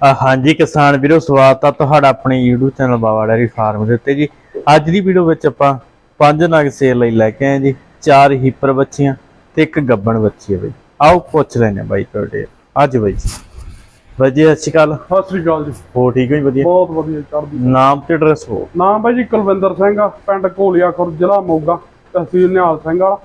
ਹਾਂਜੀ ਕਿਸਾਨ ਵੀਰੋ ਸਵਾਗਤ ਆ ਤੁਹਾਡਾ ਆਪਣੇ YouTube channel Bawa dairy farm ਦੇ ਉੱਤੇ ਜੀ। ਅੱਜ ਦੀ ਵੀਡੀਓ ਵਿੱਚ ਆਪਾਂ ਪੰਜ ਨਗ ਸੇਲ ਲਈ ਲੈ ਕੇ ਆਏ ਜੀ ਚਾਰ ਹੀਪਰ ਬੱਚੀਆਂ ਤੇ ਇੱਕ ਗੱਬਣ ਬੱਚੀ ਹੈ ਬਈ। ਆਓ ਪੁੱਛ ਲੈਣੇ ਬਾਈ ਤੁਹਾਡੇ ਅੱਜ ਬਾਈ ਜੀ। ਬਾਈ ਜੀ ਸਤਿ ਸ਼੍ਰੀ ਅਕਾਲ। ਸਤਿ ਸ੍ਰੀ ਅਕਾਲ ਜੀ। ਹੋ ਠੀਕ ਹੋ ਜੀ ਵਧੀਆ? ਬਹੁਤ ਵਧੀਆ ਚੜ੍ਹਦੀ ਨਾਮ ਤੇ ਐਡਰੈਸ ਹੋ ਨਾਮ ਬਾਈ ਜੀ ਕੁਲਵਿੰਦਰ ਸਿੰਘ ਆ ਪਿੰਡ ਘੋਲੀਆ ਖੁਰ ਜ਼ਿਲ੍ਹਾ ਮੋਗਾ ਤਹਿਸੀਲ ਨਿਹਾਲ ਸਿੰਘ ਵਾਲਾ।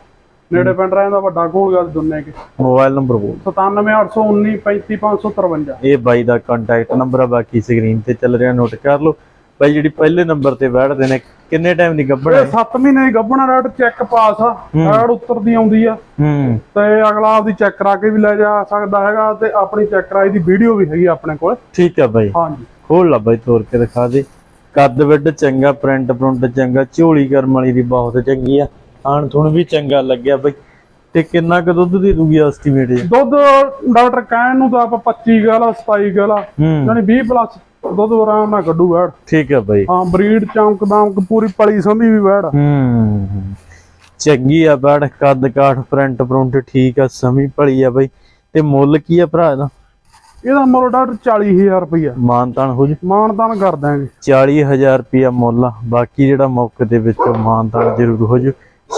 ਨੇੜੇ ਪਿੰਡ ਰਹਿੰਦਾ ਵੱਡਾ ਘੋਲੀਆ ਦੇ ਦੁੰਨੇ ਕੇ। ਮੋਬਾਈਲ ਨੰਬਰ ਬੋਲ। 97819 35553 ਇਹ ਬਾਈ ਦਾ ਕੰਟੈਕਟ ਨੰਬਰ ਆ ਬਾਕੀ ਸਕਰੀਨ ਤੇ ਚੱਲ ਰਿਹਾ ਨੋਟ ਕਰ ਲਓ। ਬਾਈ ਜਿਹੜੀ ਪਹਿਲੇ ਨੰਬਰ ਤੇ ਬੈਠਦੇ ਨੇ ਕਿੰਨੇ ਟਾਈਮ ਦੀ ਗੱਬੜ ਹੈ ਇਹ? 7 ਮਹੀਨੇ ਦੀ ਗੱਭਣਾ ਰੇਟ ਚੈੱਕ ਪਾਸ ਆ। ਐਡ ਉੱਤਰਦੀ ਆਉਂਦੀ ਆ। ਹੂੰ। ਤੇ ਅਗਲਾ ਆਪਦੀ ਚੈੱਕ ਕਰਾ ਕੇ ਵੀ ਲੈ ਜਾ ਸਕਦਾ ਹੈਗਾ ਤੇ ਆਪਣੀ ਚੈੱਕ ਕਰਾਈ ਦੀ ਵੀਡੀਓ ਵੀ ਹੈਗੀ ਆਪਣੇ ਕੋਲ। ਠੀਕ ਆ ਬਾਈ। ਹਾਂਜੀ। ਖੋਲ ਲਾ ਬਾਈ ਤੋੜ ਕੇ ਦਿਖਾ ਦੇ। ਕੱਦ ਵਿੱਡ ਚੰਗਾ ਪ੍ਰਿੰਟ ਪ੍ਰਿੰਟ ਚੰਗਾ ਝੋਲੀ ਕਰਮ ਵਾਲੀ ਦੀ ਬਹੁਤ ਚੰਗੀ ਆ। ਆਣ ਥੁਣ ਵੀ ਚੰਗਾ ਲੱਗਿਆ ਬਾਈ। ਤੇ ਕਿੰਨਾ ਕੁ ਦੁੱਧ ਦੇ ਦੂਗੀ ਐਸਟੀਮੇਟ ਜੀ? ਦੁੱਧ ਡਾਕਟਰ ਕਹਿਣ ਨੂੰ ਤਾਂ ਆਪਾਂ 25 ਗਾਲਾ 27 ਗਾਲਾ ਹੂੰ। ਯਾਨੀ 20 ਪਲੱਸ ਦੁੱਧ ਆਰਾਮ ਨਾਲ ਕੱਢੂ ਬੈੜ ਠੀਕ ਆ ਬਾਈ। ਹਾਂ ਬਰੀਡ ਚਮਕ ਦਮਕ ਪੂਰੀ ਪਲੀ ਸੰਭੀ ਵੀ ਬੈੜ ਹੂੰ ਚੰਗੀ ਆ ਬੜ ਕੱਦ ਕਾਠ ਪ੍ਰਿੰਟ ਪ੍ਰਿੰਟ ਠੀਕ ਆ ਸਮੀ ਭਲੀ ਆ ਬਾਈ। ਤੇ ਮੁੱਲ ਕੀ ਆ ਭਰਾ ਇਹਦਾ? ਇਹਦਾ ਮੁੱਲ ਡਾਕਟਰ 40000 ਰੁਪਇਆ ਮਾਨਤਾਨ ਹੋ ਜੀ? ਮਾਨਦਾਨ ਕਰ ਦਾਂਗੇ 40000 ਰੁਪਿਆ ਮੁੱਲ ਬਾਕੀ ਜਿਹੜਾ ਮੌਕੇ ਦੇ ਵਿੱਚ ਮਾਨਤਾਨ ਜ਼ਰੂਰ ਹੋ ਜੂ।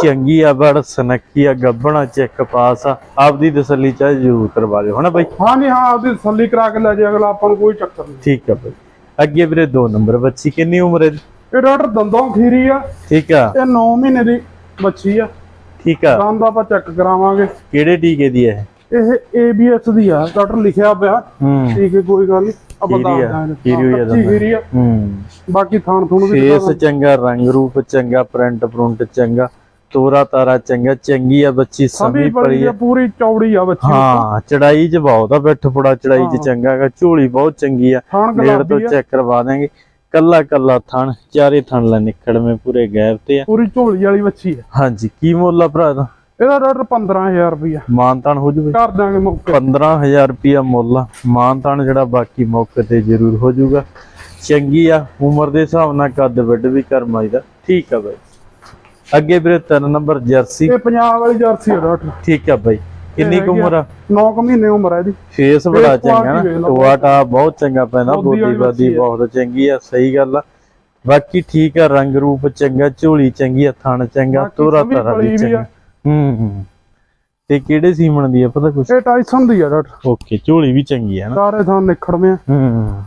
ਚੰਗੀ ਆ ਬੜ ਸਨੱਖੀ ਆ ਗੱਬਣਾ ਚੈੱਕ ਪਾਸ ਆ। ਆਪਦੀ ਤਸੱਲੀ ਚਾਹ ਜ਼ਰੂਰ ਕਰਵਾ ਲਿਓ ਹਨਾ ਬਾਈ? ਹਾਂਜੀ ਹਾਂ ਆਪਦੀ ਤਸੱਲੀ ਕਰਾ ਕੇ ਲੈ ਜੇ ਅਗਲਾ ਆਪਾਂ ਨੂੰ ਕੋਈ ਚੱਕਰ ਨਹੀਂ। ਠੀਕ ਆ ਬਾਈ। ਅੱਗੇ ਵੀਰੇ ਦੋ ਨੰਬਰ ਬੱਚੀ ਕਿੰਨੀ ਉਮਰ ਹੈ? ਇਹ ਡਾਕਟਰ ਦੰਦੋਂ ਖੀਰੀ ਆ। ਠੀਕ ਆ। ਇਹ 9 ਮਹੀਨੇ ਦੀ ਬੱਚੀ ਆ। ਠੀਕ ਆ। ਦੰਦ ਆਪਾਂ ਚੈੱਕ ਕਰਾਵਾਂਗੇ। ਕਿਹੜੇ ਟੀਕੇ ਦੀ ਹੈ ਇਹ? ABS ਦੀ ਆ ਡਾਕਟਰ ਲਿਖਿਆ ਪਿਆ। ਹੂੰ। ਠੀਕ ਹੈ ਕੋਈ ਗੱਲ ਨਹੀਂ। ਹਾਂ, ਹੂੰ। ਬਾਕੀ ਥਾਣ ਥੁਣ ਵੀ ਫੇਸ ਚੰਗਾ ਰੰਗ ਰੂਪ ਚੰਗਾ ਪ੍ਰਿੰਟ ਪ੍ਰਿੰਟ ਚੰਗਾ। ਤੋਰਾ ਤਾਰਾ ਚੰਗਾ ਚੰਗੀ ਆ ਬੱਚੀ ਸਮੀ ਪੜੀ ਆ। ਪੂਰੀ ਚੌੜੀ ਆ ਬੱਚੀ। ਹਾਂ ਚੜਾਈ ਚ ਬਹੁਤ ਆ ਬੈਠ ਫੁੜਾ ਚੜਾਈ ਚ ਚੰਗਾ ਹੈਗਾ ਝੋਲੀ ਬਹੁਤ ਚੰਗੀ ਆ। ਨੇੜ ਤੋਂ ਚੈੱਕ ਕਰਵਾ ਦਾਂਗੇ ਕੱਲਾ ਕੱਲਾ ਥਣ ਚਾਰੇ ਥਣ ਲੈ ਨਿਕੜਵੇਂ ਪੂਰੇ ਗੈਪ ਤੇ ਆ। ਪੂਰੀ ਝੋਲੀ ਵਾਲੀ ਬੱਚੀ ਆ। ਹਾਂਜੀ ਕੀ ਮੁੱਲ ਆ ਭਰਾ ਦਾ ਇਹਦਾ ਡਾਕਟਰ 15000 ਰੁਪਇਆ ਮਾਨਤਾਨ ਹੋ ਜੂਵੇ ਕਰ ਦਾਂਗੇ ਮੌਕੇ 15000 ਰੁਪਿਆ ਮੁੱਲ ਆ। ਮਾਨਤਾਨ ਜਿਹੜਾ ਬਾਕੀ ਮੌਕੇ ਤੇ ਜ਼ਰੂਰ ਹੋ ਜਾਊਗਾ ਚੰਗੀ ਆ ਉਮਰ ਦੇ ਹਿਸਾਬ ਨਾਲ ਕੱਦ ਵੱਡ ਵੀ ਕਰਮਾਈ ਦਾ ਠੀਕ ਆ ਬਾਈ। ਅੱਗੇ ਵੀਰੇ ਤਿੰਨ ਨੰਬਰ ਜਰਸੀ। ਇਹ ਪੰਜਾਬ ਵਾਲੀ ਜਰਸੀ ਆ ਡਾਕਟਰ ਠੀਕ ਆ ਬਾਈ। ਕਿੰਨੀ ਕੁ ਉਮਰ ਆ? 9 ਮਹੀਨੇ ਉਮਰ ਹੈ ਇਹਦੀ। ਫੇਸ ਬੜਾ ਚੰਗਾ ਨਾ। ਲਓ। ਟੋਆ ਟਾ ਬਹੁਤ ਚੰਗਾ ਪੈਂਦਾ। ਬੋਦੀ ਬੋਦੀ ਆ। ਬਹੁਤ ਚੰਗੀ ਆ ਸਹੀ ਗੱਲ ਆ। ਬਾਕੀ ਠੀਕ ਆ ਰੰਗ ਰੂਪ ਚੰਗਾ ਝੋਲੀ ਚੰਗੀ ਆ ਥਣ ਚੰਗਾ ਤੋਰਾ ਤਾਰਾ ਵੀ ਚੰਗਾ। ਆ। ਹੂੰ ਹੂੰ। ਤੇ ਕਿਹੜੇ ਸੀਮਣ ਦੀ ਆ ਪਤਾ ਕੁਛ? ਇਹ ਟਾਈਸਨ ਦੀ ਆ ਡਾਕਟਰ ਓਕੇ ਝੋਲੀ ਵੀ ਚੰਗੀ ਆ ਨਾ। ਸਾਰੇ ਥਾਂ ਨਿਖੜਵੇਂ ਆ। ਹੂੰ।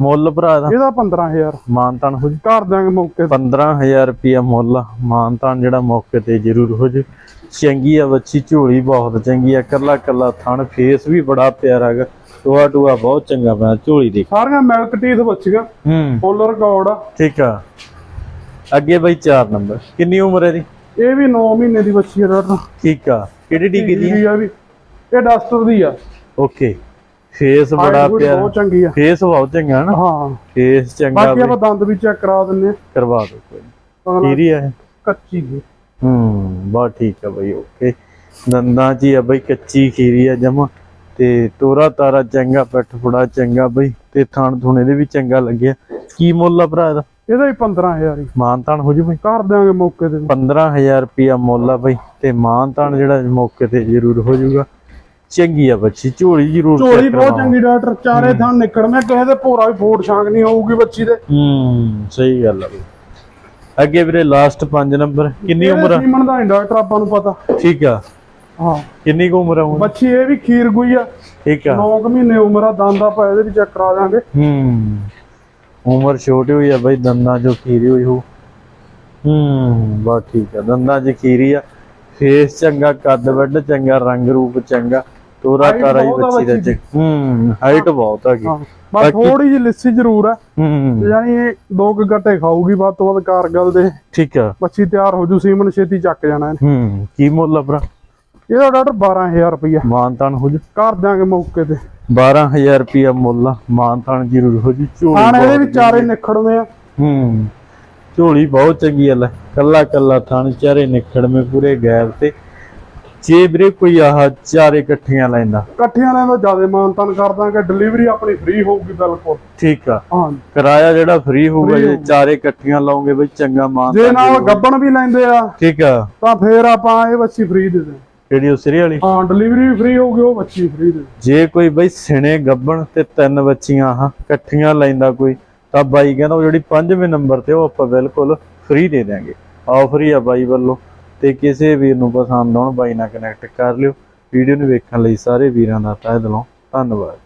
ਮੁੱਲ ਭਰਾ ਦਾ? ਇਹਦਾ 15000 ਮਾਨਤਾਨ ਹੋ ਜੀ। ਕਰ ਦਾਂਗੇ ਮੌਕੇ ਤੇ। 15000 ਰੁਪਿਆ ਮੁੱਲ। ਮਾਨਤਾਨ ਜਿਹੜਾ ਮੌਕੇ ਤੇ ਜ਼ਰੂਰ ਹੋ ਜੇ। ਚੰਗੀ ਆ ਬੱਚੀ ਝੋਲੀ ਬਹੁਤ ਚੰਗੀ ਆ। ਕੱਲਾ ਕੱਲਾ ਥਣ ਫੇਸ ਵੀ ਬੜਾ ਪਿਆਰਾ ਹੈਗਾ। ਟੋਆ ਟੋਆ ਬਹੁਤ ਚੰਗਾ ਪਿਆ ਝੋਲੀ ਦੇਖ। ਸਾਰੀਆਂ ਮਿਲਕ ਟੀਥ ਬੱਚੀਆਂ ਹੂੰ। ਫੁੱਲ ਰਿਕਾਰਡ ਆ। ਠੀਕ ਆ। ਅੱਗੇ ਬਈ 4 ਨੰਬਰ। ਕਿੰਨੀ ਉਮਰ ਹੈ ਦੀ ਇਹ ਵੀ 9 ਮਹੀਨੇ ਦੀ ਬੱਚੀ ਆ ਡਾਕਟਰ। ਠੀਕ ਆ। ਕਿਹੜੀ ਟੀਕੇ ਦੀ ਇਹ ਆ ਵੀ। ਇਹ ਡਸਟਰ ਦੀ ਆ। ਓਕੇ। ਫੇਸ ਬੜਾ ਪਿਆਰਾ ਬਹੁਤ ਚੰਗੀ ਆ। ਫੇਸ ਬਹੁਤ ਚੰਗਾ ਨਾ। ਹਾਂ। ਫੇਸ ਚੰਗਾ ਬਾਕੀ ਆਪਾਂ ਦੰਦ ਵੀ ਚੈੱਕ ਕਰਾ ਦਿੰਨੇ ਕਰਵਾ ਦੋ ਕੋਈ ਕੀਰੀ ਆ? ਕੱਚੀ ਦੀ ਹੂੰ ਬਾ ਠੀਕ ਆ ਬਈ ਓਕੇ। ਦੰਦਾਂ 'ਚ ਹੀ ਆ ਬਈ ਕੱਚੀ ਖੀਰੀ ਆ ਜਮਾ। ਤੇ ਤੋਰਾ ਤਾਰਾ ਚੰਗਾ ਪਿੱਠ ਫੁੜਾ ਚੰਗਾ ਬਈ। ਤੇ ਥਣ ਥੁਣੇ ਦੇ ਵੀ ਚੰਗਾ ਲੱਗਿਆ। ਕੀ ਮੁੱਲ ਆ ਭਰਾ ਇਹਦਾ? ਇਹਦਾ ਹੀ 15000 ਹੀ। ਮਾਨਤਾਨ ਹੋ ਜੂ ਬਈ? ਕਰ ਦਾਂਗੇ ਮੌਕੇ ਤੇ 15000 ਰੁਪਿਆ ਮੁੱਲ ਆ ਬਈ। ਤੇ ਮਾਨਤਾਨ ਜਿਹੜਾ ਮੌਕੇ ਤੇ ਜ਼ਰੂਰ ਹੋ ਜਾਊਗਾ ਚੰਗੀ ਆ ਬੱਚੀ ਝੋਲੀ ਜ਼ਰੂਰ ਝੋਲੀ ਬਹੁਤ। ਚੰਗੀ ਡਾਕਟਰ ਚਾਰੇ ਥਾਂ ਨਿਕੜਵੇਂ ਕਿਸੇ ਦੇ ਭੋਰਾ ਵੀ ਫੋੜ ਛਾਂਗ ਨਹੀਂ ਹੋਊਗੀ ਬੱਚੀ ਦੇ। ਹੂੰ ਸਹੀ ਗੱਲ ਆ। ਅੱਗੇ ਵੀਰੇ ਲਾਸਟ 5 ਨੰਬਰ ਕਿੰਨੀ ਉਮਰ ਆ? ਸੀਮਨ ਦਾ ਡਾਕਟਰ ਆਪਾਂ ਨੂੰ ਪਤਾ। ਠੀਕ ਆ। ਹਾਂ। ਕਿੰਨੀ ਕੁ ਉਮਰ ਆ ਹੁਣ? ਬੱਚੀ ਇਹ ਵੀ ਖੀਰ ਗੁਈ ਆ। ਠੀਕ ਆ। 9 ਮਹੀਨੇ ਉਮਰ ਆ ਦੰਦ ਆਪਾਂ ਇਹਦੇ ਵੀ ਚੈੱਕ ਕਰਾ ਦਾਂਗੇ। ਹੂੰ। ਉਮਰ ਛੋਟੀ ਹੋਈ ਆ ਬਈ ਦੰਦਾਂ ਜੋ ਖੀਰੀ ਹੋਈ ਹੋ ਹੂੰ ਬਾ ਠੀਕ ਆ ਦੰਦਾਂ 'ਚ ਖੀਰੀ ਆ। ਫੇਸ ਚੰਗਾ ਕੱਦ ਵੱਡ ਚੰਗਾ ਰੰਗ ਰੂਪ ਚੰਗਾ। ਤੋਰਾ ਤਾਰਾ ਹੀ ਬੱਚੀ ਦਾ ਚ ਹੂੰ ਹਾਈਟ ਬਹੁਤ ਆ ਗਈ ਹਾਂ ਬਸ ਥੋੜੀ ਜਿਹੀ ਲਿੱਸੀ ਜ਼ਰੂਰ ਆ ਹੂੰ। ਯਾਨੀ ਇਹ ਦੋ ਕੁ ਗੱਟੇ ਖਾਊਗੀ ਵੱਧ ਤੋਂ ਵੱਧ ਕਾਰਗਲ ਦੇ। ਠੀਕ ਆ। ਬੱਚੀ ਤਿਆਰ ਹੋ ਜੂ ਸੀਮਨ ਛੇਤੀ ਚੱਕ ਜਾਣਾ ਇਹਨੇ। ਹੂੰ ਕੀ ਮੁੱਲ ਆ ਭਰਾ? ਇਹਦਾ ਡਾਕਟਰ 12000 ਰੁਪਇਆ ਮਾਨਤਾਨ ਹੋ ਜੂ। ਕਰ ਦਾਂਗੇ ਮੌਕੇ ਤੇ। 12000 ਰੁਪਿਆ ਮੁੱਲ ਆ ਮਾਨਤਾਨ ਜ਼ਰੂਰ ਹੋ ਜੂ। ਝੋਲੀ ਖਾਣ ਇਹਦੇ ਬਹੁਤ ਵੀ ਚਾਰੇ ਨਿਖੜਵੇਂ ਆ। ਹੂੰ ਝੋਲੀ ਬਹੁਤ ਚੰਗੀ ਆ ਲੈ। ਕੱਲਾ ਕੱਲਾ ਥਣ ਚਾਰੇ ਨਿਖੜਵੇਂ ਪੂਰੇ ਗੈਪ ਤੇ। ਜੇ ਵੀਰੇ ਕੋਈ ਆਹ ਚਾਰੇ ਇਕੱਠੀਆਂ ਲੈਂਦਾ? ਇਕੱਠਿਆਂ ਵਾਲਿਆਂ ਦਾ ਜ਼ਿਆਦਾ ਮਾਨਤਨ ਕਰ ਦਾਂਗੇ ਡਿਲੀਵਰੀ ਆਪਣੀ ਫ੍ਰੀ ਹੋਊਗੀ ਬਿਲਕੁਲ। ਠੀਕ ਆ। ਹਾਂ। ਕਿਰਾਇਆ ਜਿਹੜਾ ਫ੍ਰੀ ਹੋਊਗਾ ਜੇ ਚਾਰੇ ਇਕੱਠੀਆਂ ਲਾਉਂਗੇ ਬਈ ਚੰਗਾ ਮਾਨ ਜੇ ਨਾਲ ਗੱਬਣ ਵੀ ਲੈਂਦੇ ਆ ਠੀਕ ਆ। ਤਾਂ ਫੇਰ ਆਪਾਂ ਇਹ ਬੱਚੀ ਫ੍ਰੀ ਦੇ ਦੇ ਜਿਹੜੀ ਉਹ ਸਿਰੇ ਵਾਲੀ? ਹਾਂ ਡਿਲੀਵਰੀ ਵੀ ਫ੍ਰੀ ਹੋਊਗੀ ਉਹ ਬੱਚੀ ਫ੍ਰੀ ਦੇ ਜੇ ਕੋਈ ਬਈ ਸਿਣੇ ਗੱਬਣ ਤੇ ਤਿੰਨ ਬੱਚੀਆਂ ਆਹ ਇਕੱਠੀਆਂ ਲੈਂਦਾ ਕੋਈ ਤਾਂ ਬਾਈ ਕਹਿੰਦਾ ਉਹ ਜਿਹੜੀ 5ਵੇਂ ਨੰਬਰ ਤੇ ਉਹ ਆਪਾਂ ਬਿਲਕੁਲ ਫ੍ਰੀ ਦੇ ਦਾਂਗੇ ਆਫਰ ਹੀ ਆ ਬਾਈ ਵੱਲੋਂ। ਤੇ ਕਿਸੇ ਵੀਰ ਨੂੰ ਪਸੰਦ ਆਉਣ ਬਾਈ ਨਾਲ ਕਨੈਕਟ ਕਰ ਲਿਓ। ਵੀਡੀਓ ਨੂੰ ਵੇਖਣ ਲਈ ਸਾਰੇ ਵੀਰਾਂ ਦਾ ਤਹਿ ਦਿਲੋਂ ਧੰਨਵਾਦ